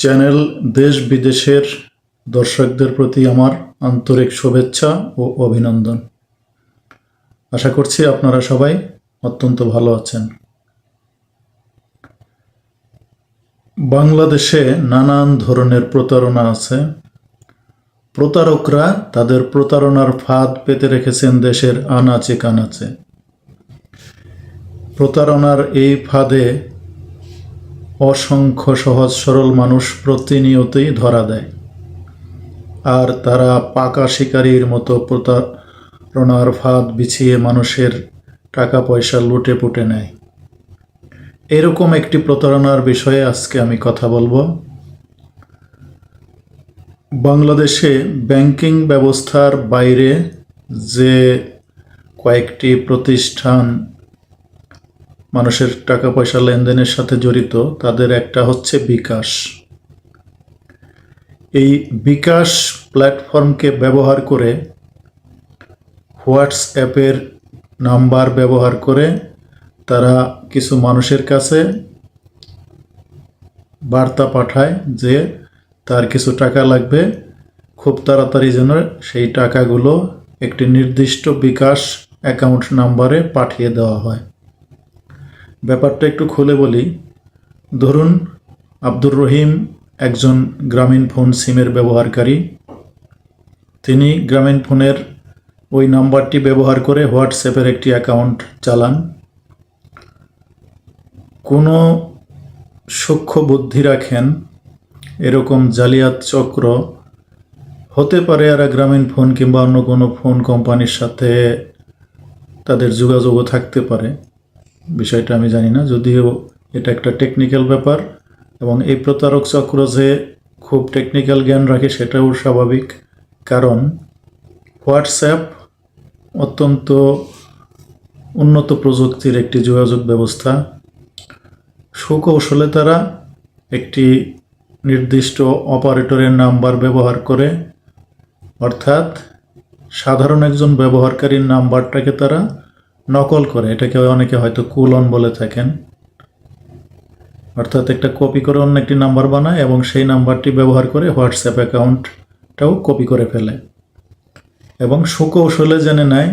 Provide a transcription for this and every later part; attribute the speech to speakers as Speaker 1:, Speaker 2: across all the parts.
Speaker 1: Channel দেশ বিদেশের দর্শকদের প্রতি আমার আন্তরিক শুভেচ্ছা ও অভিনন্দন। আশা করছি আপনারা সবাই অত্যন্ত ভালো আছেন। বাংলাদেশে নানান ধরনের প্রতারণা আছে। প্রতারকরা তাদের প্রতারণার ফাঁদ পেতে রেখেছেন দেশের আনাচে কানাচে। প্রতারণার এই ফাঁদে অসংখ্য সহজ সরল মানুষ প্রতিনিয়তই ধরা দেয়। আর তারা পাকা শিকারীর মতো প্রতারণার ফাঁদ বিছিয়ে মানুষের টাকা পয়সা লুটে পুটে নেয়। এরকম একটি প্রতারণার বিষয়ে আজকে আমি কথা বলব। বাংলাদেশে ব্যাংকিং ব্যবস্থার বাইরে যে কয়েকটি প্রতিষ্ঠান মানুষের টাকা পয়সা লেনদেনের সাথে জড়িত, তাদের একটা হচ্ছে বিকাশ। এই বিকাশ প্ল্যাটফর্মকে ব্যবহার করে হোয়াটসঅ্যাপের নাম্বার ব্যবহার করে তারা কিছু মানুষের কাছে বার্তা পাঠায় যে তার কিছু টাকা লাগবে। খুব তাড়াতাড়ি যেন সেই টাকাগুলো একটি নির্দিষ্ট বিকাশ অ্যাকাউন্ট নাম্বারে পাঠিয়ে দেওয়া হয়। ব্যাপারটা একটু খুলে বলি। ধরুন, আব্দুর রহিম একজন গ্রামীণ ফোন সিমের ব্যবহারকারী। তিনি গ্রামীণ ফোনের ওই নাম্বারটি ব্যবহার করে হোয়াটসঅ্যাপের একটি অ্যাকাউন্ট চালান। কোনো সূক্ষ্ম বুদ্ধি রাখেন, এরকম জালিয়াত চক্র হতে পারে এরা গ্রামীণ ফোন কিংবা অন্য কোনো ফোন কোম্পানির সাথে তাদের যোগাযোগও থাকতে পারে। বিষয়টা আমি জানি না, যদিও এটা একটা টেকনিক্যাল ব্যাপার এবং এই প্রতারক চক্র যে খুব টেকনিক্যাল জ্ঞান রাখে সেটাও স্বাভাবিক। কারণ হোয়াটসঅ্যাপ অত্যন্ত উন্নত প্রযুক্তির একটি যোগাযোগ ব্যবস্থা। সুকৌশলে তারা একটি নির্দিষ্ট অপারেটরের নাম্বার ব্যবহার করে, অর্থাৎ সাধারণ একজন ব্যবহারকারীর নাম্বারটাকে তারা নকল করে, এটাকে অনেকে হয়তো কুলন বলে থাকেন। অর্থাৎ একটা কপি করে অন্য একটি নাম্বার বানায় এবং সেই নাম্বারটি ব্যবহার করে হোয়াটসঅ্যাপ অ্যাকাউন্টটাও কপি করে ফেলে। এবং সুকৌশলে জেনে নেয়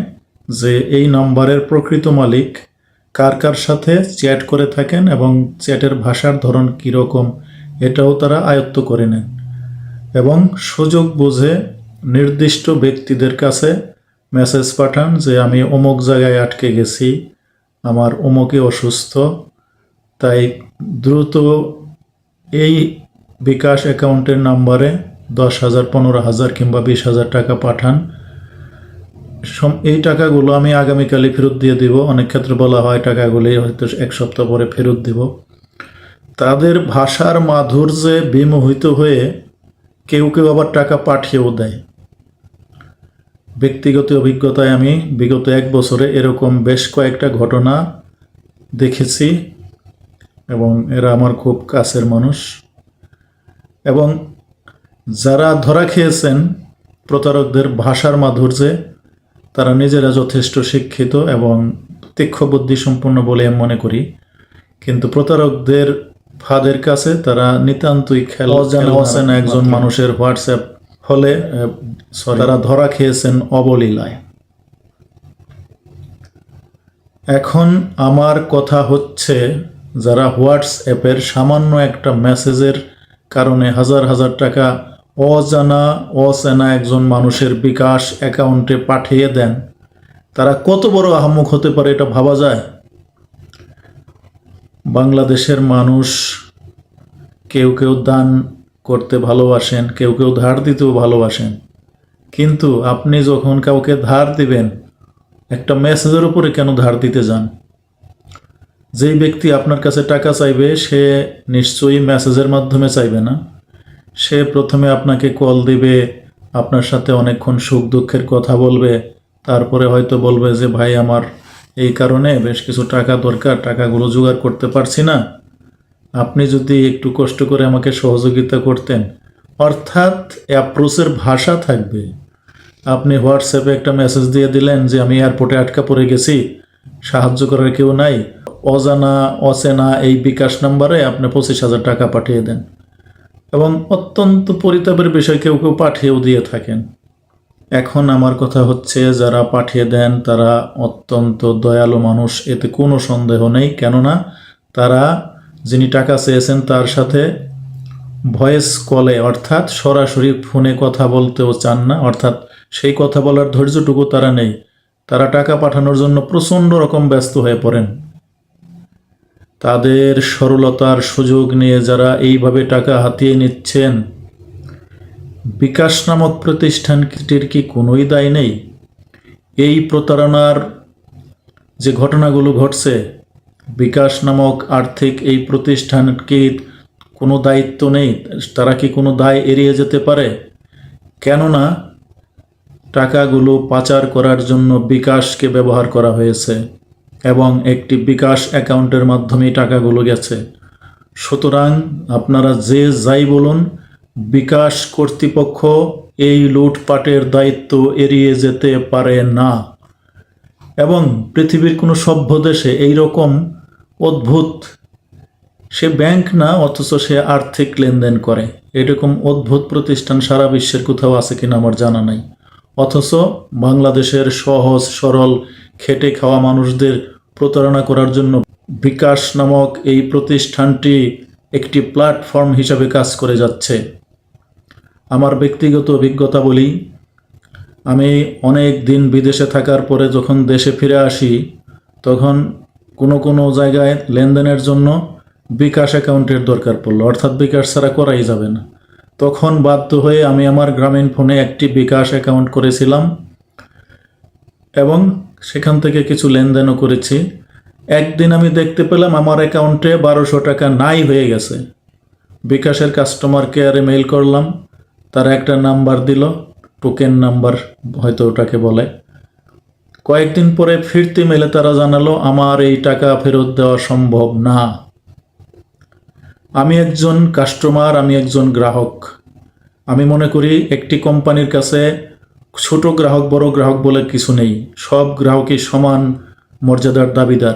Speaker 1: যে এই নাম্বারের প্রকৃত মালিক কার কার সাথে চ্যাট করে থাকেন এবং চ্যাটের ভাষার ধরন কীরকম, এটাও তারা আয়ত্ত করে নেন। এবং সুযোগ বুঝে নির্দিষ্ট ব্যক্তিদের কাছে মেসেজ পাঠান যে আমি অমুক জায়গায় আটকে গেছি, আমার অমুকে অসুস্থ, তাই দ্রুত এই বিকাশ অ্যাকাউন্টের নাম্বারে দশ হাজার, পনেরো হাজার কিংবা বিশ হাজার টাকা পাঠান। এই টাকাগুলো আমি আগামীকালই ফেরত দিয়ে দিব। অনেক ক্ষেত্রে বলা হয় টাকাগুলি হয়তো এক সপ্তাহ পরে ফেরত দিব। তাদের ভাষার মাধুর্যে বিমোহিত হয়ে কেউ কেউ আবার টাকা পাঠিয়েও দেয়। ব্যক্তিগত অভিজ্ঞতায় আমি বিগত এক বছরে এরকম বেশ কয়েকটা ঘটনা দেখেছি এবং এরা আমার খুব কাছের মানুষ। এবং যারা ধরা খেয়েছেন প্রতারকদের ভাষার মাধুর্যে তারা নিজেরা যথেষ্ট শিক্ষিত এবং তীক্ষ্ণ বুদ্ধি সম্পন্ন বলে আমি মনে করি। কিন্তু প্রতারকদের ফাঁদের কাছে তারা নিতান্তই খেলা অজানা অচেনা একজন মানুষের হোয়াটসঅ্যাপ সরি তারা ধরা খেয়েছেন অবলীলায়। এখন আমার কথা হচ্ছে যারা হোয়াটসঅ্যাপের সামান্য একটা মেসেজের কারণে হাজার হাজার টাকা অজানা অচেনা একজন মানুষের বিকাশ অ্যাকাউন্টে পাঠিয়ে দেন তারা কত বড় আহাম্মক হতে পারে এটা ভাবা যায়? বাংলাদেশের মানুষ কেউ কেউ দান করতে ভালোবাসেন, কেউ কেউ ধার দিতেও ভালোবাসেন। কিন্তু আপনি যখন কাউকে ধার দিবেন, একটা মেসেজের উপরে কেন ধার দিতে যান? যেই ব্যক্তি আপনার কাছে টাকা চাইবে, সে নিশ্চয়ই মেসেজের মাধ্যমে চাইবে না। সে প্রথমে আপনাকে কল দিবে, আপনার সাথে অনেকক্ষণ সুখ দুঃখের কথা বলবে, তারপরে হয়তো বলবে যে, ভাই, আমার এই কারণে বেশ কিছু টাকা দরকার, টাকাগুলো জোগাড় করতে পারছি না। আপনি যদি একটু কষ্ট করে আমাকে সহযোগিতা করতেন, অর্থাৎ অ্যাপ্রোচের ভাষা থাকবে। আপনি হোয়াটসঅ্যাপে একটা মেসেজ দিয়ে দিলেন যে, আমি এয়ারপোর্টে আটকা পড়ে গেছি, সাহায্য করার কেউ নাই। অজানা, অচেনা এই বিকাশ নাম্বারে আপনি পঁচিশ হাজার টাকা পাঠিয়ে দেন। এবং অত্যন্ত পরিতাপের বিষয় কেউ কেউ পাঠিয়েও দিয়ে থাকেন। এখন আমার কথা হচ্ছে, যারা পাঠিয়ে দেন, তারা অত্যন্ত দয়ালু মানুষ, এতে কোনো সন্দেহ নেই। কেননা তারা যিনি টাকা চেয়েছেন তার সাথে ভয়েস কলে, অর্থাৎ সরাসরি ফোনে কথা বলতেও চান না, অর্থাৎ সেই কথা বলার ধৈর্যটুকু তারা নেই। তারা টাকা পাঠানোর জন্য প্রচণ্ড রকম ব্যস্ত হয়ে পড়েন। তাদের সরলতার সুযোগ নিয়ে যারা এইভাবে টাকা হাতিয়ে নিচ্ছেন, বিকাশ নামক প্রতিষ্ঠানটির কি কোনোই দায় নেই? এই প্রতারণার যে ঘটনাগুলো ঘটছে বিকাশ নামক আর্থিক এই প্রতিষ্ঠানকে কোনো দায়িত্ব নেই, তারা কি কোনো দায় এড়িয়ে যেতে পারে? কেননা, টাকাগুলো পাচার করার জন্য বিকাশকে ব্যবহার করা হয়েছে এবং একটি বিকাশ অ্যাকাউন্টের মাধ্যমেই টাকাগুলো গেছে। সুতরাং আপনারা যে যাই বলুন, বিকাশ কর্তৃপক্ষ এই লুটপাটের দায়িত্ব এড়িয়ে যেতে পারে না। এবং পৃথিবীর কোনো সভ্য দেশে এই রকম অদ্ভুত। সে ব্যাংক না, অথচ সে আর্থিক লেনদেন করে। এরকম অদ্ভুত প্রতিষ্ঠান সারা বিশ্বের কোথাও আছে কিনা আমার জানা নাই। অথচ বাংলাদেশের সহজ, সরল, খেটে খাওয়া মানুষদের প্রতারণা করার জন্য বিকাশ নামক এই প্রতিষ্ঠানটি একটি প্ল্যাটফর্ম হিসাবে কাজ করে যাচ্ছে। আমার ব্যক্তিগত অভিজ্ঞতা বলি, আমি অনেক দিন বিদেশে থাকার পরে যখন দেশে ফিরে আসি, তখন কোনো কোনো জায়গায় লেনদেনের জন্য বিকাশ অ্যাকাউন্টের দরকার পড়ল, অর্থাৎ বিকাশ ছাড়া করাই যাবে না। তখন বাধ্য হয়ে আমি আমার গ্রামীণ ফোনে একটি বিকাশ অ্যাকাউন্ট করেছিলাম এবং সেখান থেকে কিছু লেনদেনও করেছি। একদিন আমি দেখতে পেলাম আমার অ্যাকাউন্টে বারোশো টাকা নাই হয়ে গেছে। বিকাশের কাস্টমার কেয়ারে মেইল করলাম, তারা একটা নাম্বার দিল, টোকেন নাম্বার হয়তো ওটাকে বলে। কয়েকদিন পরে ফিরতি মেলে তারা জানালো, আমার এই টাকা ফেরত দেওয়া সম্ভব না। আমি একজন কাস্টমার আমি একজন গ্রাহক। আমি মনে করি একটি কোম্পানির কাছে ছোট গ্রাহক, বড় গ্রাহক বলে কিছু নেই। সব গ্রাহকই সমান মর্যাদার দাবিদার।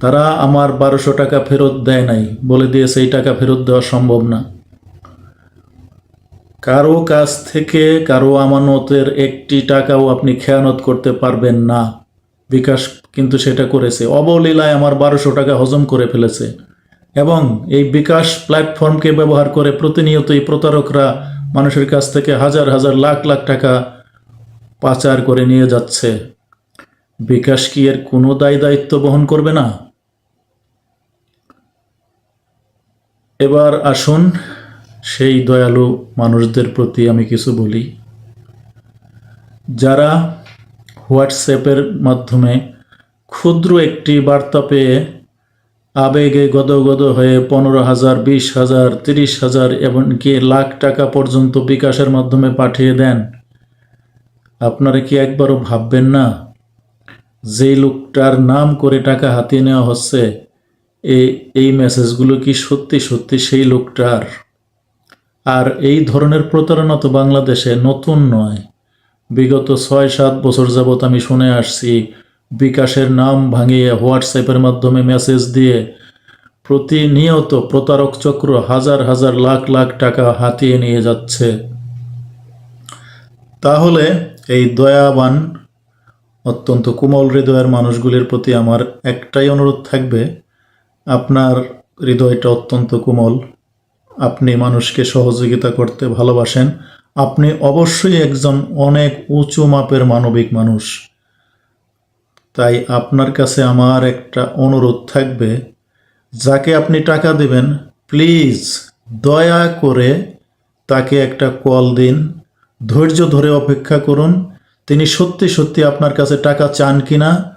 Speaker 1: তারা আমার বারোশো টাকা ফেরত দেয় নাই। বলে দিয়েছে এই টাকা ফেরত দেওয়া সম্ভব না। কারও কাছ থেকে কারও আমানতের একটি টাকাও আপনি খেয়ানত করতে পারবেন না। বিকাশ কিন্তু সেটা করেছে। অবলীলায় আমার বারোশো টাকা হজম করে ফেলেছে। এবং এই বিকাশ প্ল্যাটফর্মকে ব্যবহার করে প্রতিনিয়ত এই প্রতারকরা মানুষের কাছ থেকে হাজার হাজার লাখ লাখ টাকা পাচার করে নিয়ে যাচ্ছে। বিকাশ কি এর কোনো দায় দায়িত্ব বহন করবে না? এবার আসুন সেই দয়ালু মানুষদের প্রতি আমি কিছু বলি। যারা হোয়াটসঅ্যাপের মাধ্যমে ক্ষুদ্র একটি বার্তা পেয়ে আবেগে গদগদ হয়ে পনেরো হাজার, বিশ হাজার, তিরিশ হাজার এমনকি লাখ টাকা পর্যন্ত বিকাশের মাধ্যমে পাঠিয়ে দেন, আপনারা কি একবারও ভাববেন না যেই লোকটার নাম করে টাকা হাতিয়ে নেওয়া হচ্ছে? এই মেসেজগুলো কি সত্যি সত্যি সেই লোকটার? আর এই ধরনের প্রতারণা তো বাংলাদেশে নতুন নয়। বিগত ছয় সাত বছর যাবৎ আমি শুনে আসছি, বিকাশের নাম ভাঙিয়ে হোয়াটসঅ্যাপের মাধ্যমে মেসেজ দিয়ে প্রতিনিয়ত প্রতারক চক্র হাজার হাজার লাখ লাখ টাকা হাতিয়ে নিয়ে যাচ্ছে। তাহলে এই দয়াবান, অত্যন্ত কোমল হৃদয়ের মানুষগুলির প্রতি আমার একটাই অনুরোধ থাকবে, আপনার হৃদয়টা অত্যন্ত কোমল। আপনি মানুষকে সহযোগিতা করতে ভালোবাসেন, আপনি অবশ্যই একজন অনেক উঁচু মাপের মানবিক মানুষ। তাই আপনার কাছে আমার একটা অনুরোধ থাকবে, যাকে আপনি টাকা দেবেন, প্লিজ দয়া করে তাকে একটা কল দিন, ধৈর্য ধরে অপেক্ষা করুন, তিনি সত্যি সত্যি আপনার কাছে টাকা চান কিনা,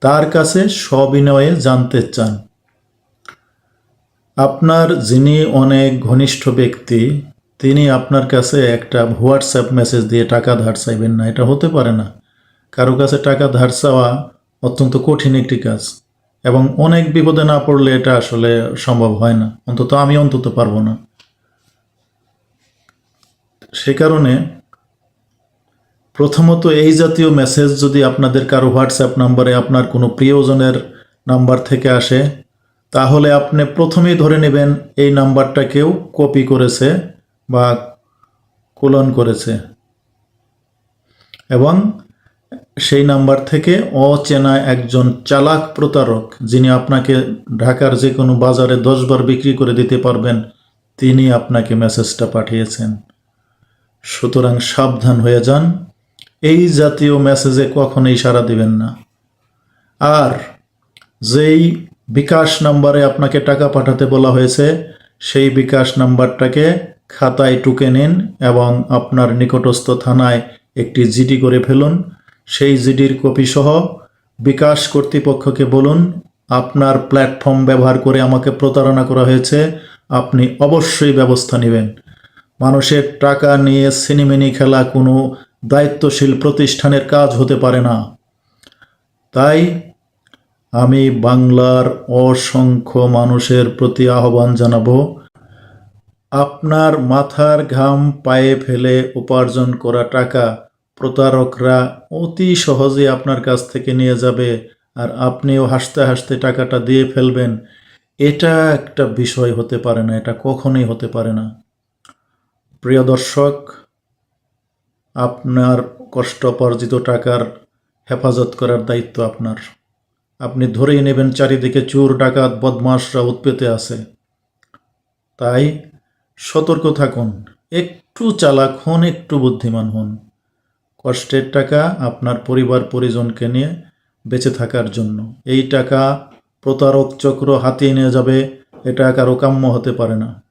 Speaker 1: তার কাছে সবিনয়ে জানতে চান। আপনার যিনি অনেক ঘনিষ্ঠ ব্যক্তি, তিনি আপনার কাছে একটা হোয়াটসঅ্যাপ মেসেজ দিয়ে টাকা ধার চাইবেন না। এটা হতে পারে না। কারও কাছে টাকা ধার চাওয়া অত্যন্ত কঠিন একটি কাজ এবং অনেক বিপদে না পড়লে এটা আসলে সম্ভব হয় না। অন্তত আমি অন্তত পারব না। সে কারণে প্রথমত এই জাতীয় মেসেজ যদি আপনাদের কারও হোয়াটসঅ্যাপ নাম্বারে আপনার কোনো প্রিয়জনের নাম্বার থেকে আসে তাহলে আপনি প্রথমেই ধরে নেবেন এই নাম্বারটা কেউ কপি করেছে বা কোলন করেছে। এবং সেই নাম্বার থেকে অচেনা একজন চালাক প্রতারক, যিনি আপনাকে ঢাকার যে কোনো বাজারে দশবার বিক্রি করে দিতে পারবেন, তিনি আপনাকে মেসেজটা পাঠিয়েছেন। সুতরাং সাবধান হয়ে যান। এই জাতীয় মেসেজে কখনোই সাড়া দিবেন না। আর যেই বিকাশ নাম্বারে আপনাকে টাকা পাঠাতে বলা হয়েছে। সেই বিকাশ নাম্বারটাকে খাতায় টুকে নিন এবং আপনার নিকটস্থ থানায় একটি জিডি করে ফেলুন। সেই জিডির কপি সহ বিকাশ কর্তৃপক্ষকে বলুন, আপনার প্ল্যাটফর্ম ব্যবহার করে আমাকে প্রতারণা করা হয়েছে, আপনি অবশ্যই ব্যবস্থা নেবেন। মানুষের টাকা নিয়ে সিনেমিনি খেলা কোনো দায়িত্বশীল প্রতিষ্ঠানের কাজ হতে পারে না। তাই আমি বাংলার অসংখ্য মানুষের প্রতি আহ্বান জানাব। আপনার মাথার ঘাম পায়ে ফেলে উপার্জন করা টাকা প্রতারকরা অতি সহজে আপনার কাছ থেকে নিয়ে যাবে আর আপনিও হাসতে হাসতে টাকাটা দিয়ে ফেলবেন। এটা একটা বিষয় হতে পারে না, এটা কখনোই হতে পারে না। প্রিয় দর্শক, আপনার কষ্টোপার্জিত টাকার হেফাজত করার দায়িত্ব আপনার। আপনি ধরেই নেবেন চারিদিকে চোর, ডাকাত, বদমাশরা উৎপেতে আছে। তাই সতর্ক থাকুন। একটু চালাক হন, একটু বুদ্ধিমান হন। কষ্টের টাকা আপনার পরিবার, পরিজনকে নিয়ে বেঁচে থাকার জন্য। এই টাকা প্রতারক চক্র হাতিয়ে নিয়ে যাবে, এটা কারও কাম্য হতে পারে না।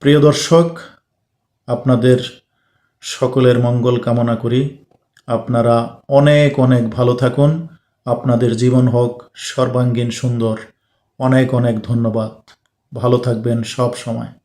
Speaker 1: প্রিয় দর্শক, আপনাদের সকলের মঙ্গল কামনা করি। আপনারা অনেক অনেক ভালো থাকুন। আপনাদের জীবন হোক সর্বাঙ্গীন সুন্দর। অনেক অনেক ধন্যবাদ। ভালো থাকবেন সব সময়।